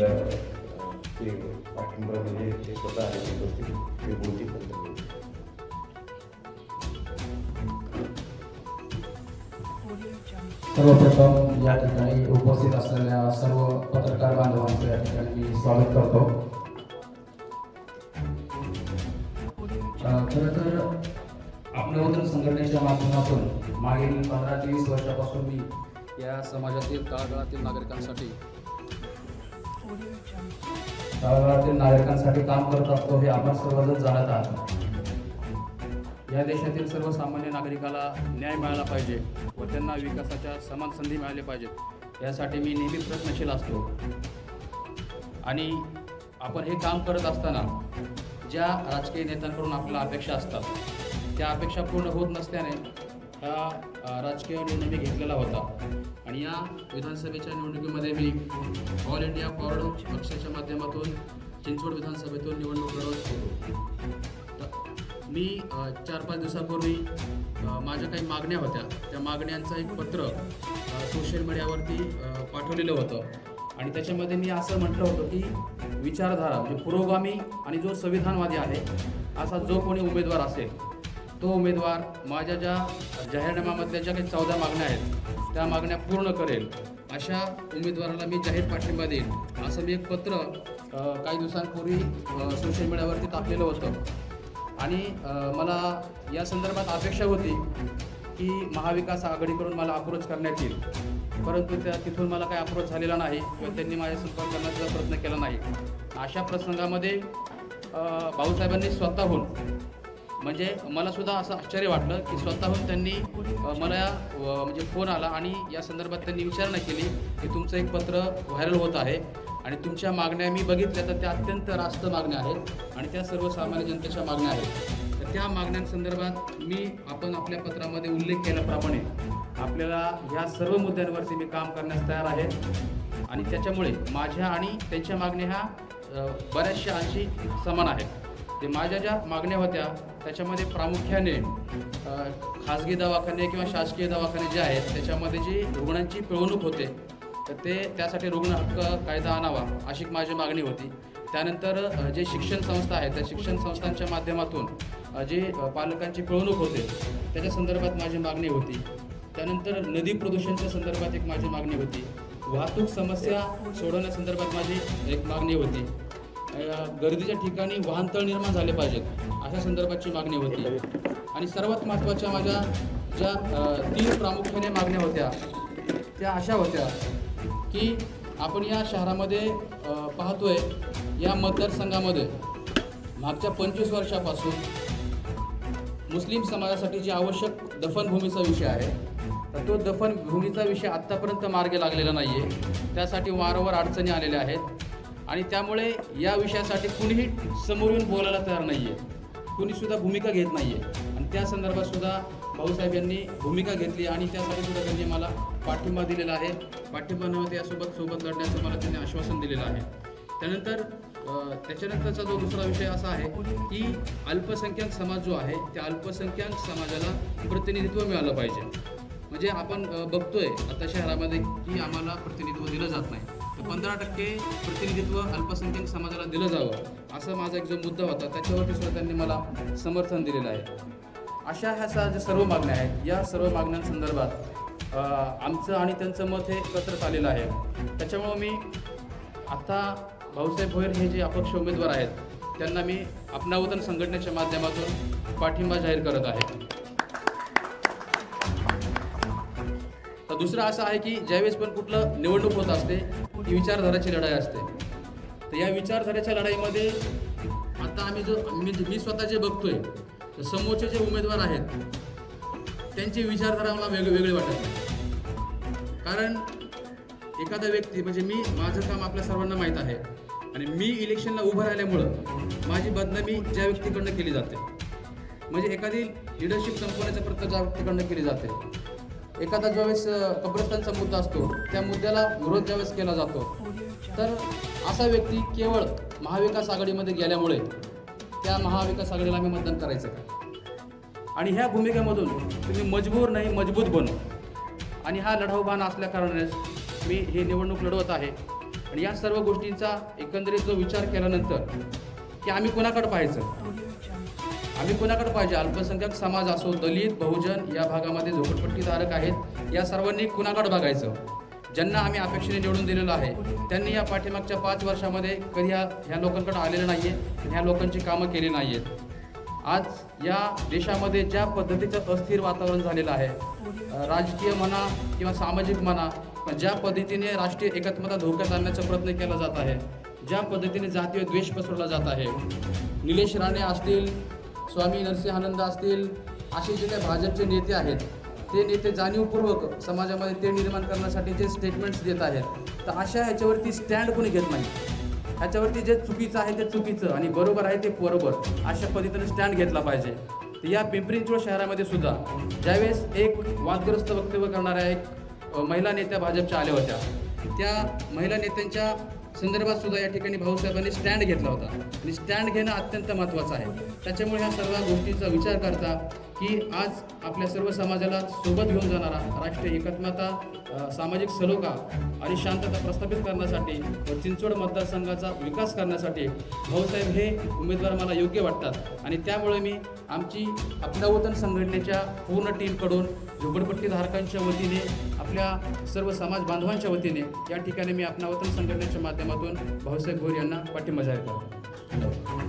पहिलं अं, ते पाठिंबा म्हणजे ते स्वतः आले ते ते बोलतील पण सर्वप्रथम या ठिकाणी उपस्थित असलेल्या सर्व पत्रकार बांधवांचं या ठिकाणी मी स्वागत करतो. अ, खरं तर आपल्याबद्दल संघटनेच्या माध्यमातून मागील पंधरा ते वीस वर्षापासून मी या समाजातील तळागाळातील नागरिकांसाठी तळागाळातील नागरिकांसाठी काम करत असतो हे आपण सर्वजण जाणत आहात. या देशातील सर्वसामान्य नागरिकाला न्याय मिळाला पाहिजे व त्यांना विकासाच्या समान संधी मिळाल्या पाहिजेत. यासाठी मी नेहमी प्रयत्नशील असतो. आणि आपण हे काम करत असताना ज्या राजकीय नेत्यांकडून आपल्याला अपेक्षा असतात त्या अपेक्षा पूर्ण होत नसल्याने हा राजकीय निर्णय मी घेतलेला होता. आणि या विधानसभेच्या निवडणुकीमध्ये मी ऑल इंडिया फॉरवर्ड पक्षाच्या माध्यमातून चिंचवड विधानसभेतून निवडणूक लढवत होतो. मी चार पाच दिवसापूर्वी माझ्या काही मागण्या होत्या. त्या मागण्यांचं एक पत्र सोशल मीडियावरती पाठवलेलं होतं. आणि त्याच्यामध्ये मी असं म्हटलं होतं की विचारधारा म्हणजे पुरोगामी आणि जो संविधानवादी आहे असा जो कोणी उमेदवार असेल तो उमेदवार माझ्या ज्या जाहीरनाम्यामधल्या ज्या काही चौदा मागण्या आहेत त्या मागण्या पूर्ण करेल. अशा उमेदवाराला मी जाहीर पाठिंबा देईन. असं मी एक पत्र काही दिवसांपूर्वी सोशल मीडियावरती टाकलेलं होतं. आणि मला या संदर्भात अपेक्षा होती की महाविकास आघाडीकडून मला अप्रोच करण्यात येईल. परंतु त्या तिथून मला काही अप्रोच झालेला नाही किंवा त्यांनी माझ्या संपर्क करण्याचा प्रयत्न केला नाही. अशा प्रसंगामध्ये भाऊसाहेबांनी स्वतःहून म्हणजे मला सुद्धा असं आश्चर्य वाटलं की स्वतःहून त्यांनी मला म्हणजे फोन आला आणि या संदर्भात त्यांनी विचारणा केली की तुमचं एक पत्र व्हायरल होत आहे आणि तुमच्या मागण्या मी बघितल्या तर त्या अत्यंत रास्त मागण्या आहेत आणि त्या सर्वसामान्य जनतेच्या मागण्या आहेत. तर त्या मागण्यांसंदर्भात मी आपण आपल्या पत्रामध्ये उल्लेख केल्याप्रमाणे आपल्याला ह्या सर्व मुद्द्यांवरती मी काम करण्यास तयार आहे आणि त्याच्यामुळे माझ्या आणि त्यांच्या मागण्या ह्या बऱ्याचशा अंशी समान आहेत. ते माझ्या ज्या मागण्या होत्या त्याच्यामध्ये प्रामुख्याने खाजगी दवाखाने किंवा शासकीय दवाखाने जे आहेत त्याच्यामध्ये जी रुग्णांची पिळवणूक होते तर ते त्यासाठी रुग्ण हक्क कायदा आणावा अशी माझी मागणी होती. त्यानंतर जे शिक्षण संस्था आहेत त्या शिक्षण संस्थांच्या माध्यमातून जी पालकांची पिळवणूक होते त्याच्या संदर्भात माझी मागणी होती. त्यानंतर नदी प्रदूषणच्या संदर्भात एक माझी मागणी होती. वाहतूक समस्या सोडवण्यासंदर्भात माझी एक मागणी होती. गर्दीच्या ठिकाणी वाहनतळ निर्माण झाले पाहिजेत अशा संदर्भाची मागणी होती. आणि सर्वात महत्त्वाच्या माझ्या ज्या तीन प्रामुख्याने मागण्या होत्या त्या अशा होत्या की आपण या शहरामध्ये पाहतोय या मतदारसंघामध्ये मागच्या पंचवीस वर्षापासून मुस्लिम समाजासाठी जी आवश्यक दफनभूमीचा विषय आहे तर तो दफनभूमीचा विषय आत्तापर्यंत मार्गी लागलेला नाही आहे त्यासाठी वारंवार अडचणी आलेल्या आहेत. आणि त्यामुळे या विषयासाठी कुणीही समोर येऊन बोलायला तयार नाही आहे कुणीसुद्धा भूमिका घेत नाही आहे आणि त्या संदर्भातसुद्धा भाऊसाहेब यांनी भूमिका घेतली आणि त्यासाठी सुद्धा त्यांनी मला पाठिंबा दिलेला आहे. पाठिंबा नव्हते यासोबत सोबत लढण्याचं मला त्यांनी आश्वासन दिलेलं आहे. त्यानंतर त्याच्यानंतरचा जो दुसरा विषय असा आहे की अल्पसंख्याक समाज जो आहे त्या अल्पसंख्याक समाजाला प्रतिनिधित्व मिळालं पाहिजे. म्हणजे आपण बघतोय आता शहरामध्ये की आम्हाला प्रतिनिधित्व दिलं जात नाही. पंधरा टक्के प्रतिनिधित्व अल्पसंख्याक समाजाला दिलं जावं असा माझा एक जो मुद्दा होता त्याच्यावरती सुद्धा त्यांनी मला समर्थन दिलेलं आहे. अशा ह्या सा- ज्या सर्व मागण्या आहेत या सर्व मागण्यांसंदर्भात आमचं आणि त्यांचं मत हे एकत्र आलेलं आहे. त्याच्यामुळं मी आता भाऊसाहेब भोयर हे जे अपक्ष उमेदवार आहेत त्यांना मी अपनावतन संघटनेच्या माध्यमातून पाठिंबा जाहीर करत आहे. दुसरं असं आहे की ज्यावेळेस पण कुठलं निवडणूक होत असते ती विचारधाराची लढाई असते. तर या विचारधारेच्या लढाईमध्ये आता आम्ही जो मी मी स्वतः जे बघतोय तर समोरचे जे उमेदवार आहेत त्यांची विचारधारा मला वेग वेगळे वाटत नाही. कारण एखादा व्यक्ती म्हणजे मी माझं काम आपल्या सर्वांना माहीत आहे. आणि मी इलेक्शनला उभं राहिल्यामुळं माझी बदनामी ज्या व्यक्तीकडनं केली जाते म्हणजे एखादी लिडरशिप संपवण्याचा प्रयत्न ज्या व्यक्तीकडनं केली जाते. एखादा ज्यावेळेस कब्रस्तानचा मुद्दा असतो त्या मुद्द्याला विरोध ज्यावेळेस केला जातो. तर असा व्यक्ती केवळ महाविकास आघाडीमध्ये गेल्यामुळे त्या महाविकास आघाडीला आम्ही मतदान करायचं का? आणि ह्या भूमिकेमधून तुम्ही मजबूर नाही मजबूत बनू. आणि हा लढाऊ बाण असल्याकारणानेच मी ही निवडणूक लढवत आहे. आणि या सर्व गोष्टींचा एकंदरीत जो विचार केल्यानंतर की आम्ही कोणाकडे पाहायचं? आम्ही कोणाकडे पाहिजे? अल्पसंख्याक समाज असो दलित बहुजन या भागामध्ये झोपडपट्टीधारक आहेत. या सर्वांनी कुणाकडे बघायचं? ज्यांना आम्ही अपेक्षेने निवडून दिलेलं आहे त्यांनी या पाठीमागच्या पाच वर्षामध्ये कधी ह्या ह्या लोकांकडे आलेलं नाही आहे ह्या लोकांची कामं केली नाही आहेत आज या देशामध्ये ज्या पद्धतीचं अस्थिर वातावरण झालेलं आहे राजकीय म्हणा किंवा सामाजिक म्हणा पण ज्या पद्धतीने राष्ट्रीय एकात्मता धोक्यात आणण्याचा प्रयत्न केला जात आहे ज्या पद्धतीने जातीय द्वेष पसरवला जात आहे निलेश राणे असतील स्वामी नरसिंहानंद असतील असे जे काही भाजपचे नेते आहेत. ते नेते जाणीवपूर्वक समाजामध्ये ते निर्माण करण्यासाठी जे स्टेटमेंट्स देत आहेत तर अशा ह्याच्यावरती स्टँड कोणी घेत नाही. ह्याच्यावरती जे चुकीचं आहे ते चुकीचं आणि बरोबर आहे ते बरोबर अशा पद्धतीने स्टँड घेतला पाहिजे. तर या पिंपरी चिंचवड शहरामध्ये सुद्धा ज्यावेळेस एक वादग्रस्त वक्तव्य करणाऱ्या एक महिला नेत्या भाजपच्या आल्या होत्या. त्या महिला नेत्यांच्या संदर्भात सुद्धा या ठिकाणी भाऊसाहेबांनी स्टँड घेतला होता. आणि स्टँड घेणं अत्यंत महत्त्वाचं आहे. त्याच्यामुळे ह्या सर्व गोष्टीचा विचार करता की आज आपल्या सर्व समाजाला सोबत घेऊन जाणारा राष्ट्रीय एकात्मता सामाजिक सलोखा आणि शांतता प्रस्थापित करण्यासाठी व चिंचवड मतदारसंघाचा विकास करण्यासाठी भाऊसाहेब हे उमेदवार मला योग्य वाटतात. आणि त्यामुळे मी आमची आपल्यावतन संघटनेच्या पूर्ण टीमकडून झोपडपट्टीधारकांच्या वतीने आपल्या सर्व समाज बांधवांच्या वतीने या ठिकाणी मी अपनावतन संघटनेच्या माध्यमातून भाऊसाहेब भोर यांना पाठिंबा जाहीर करतो.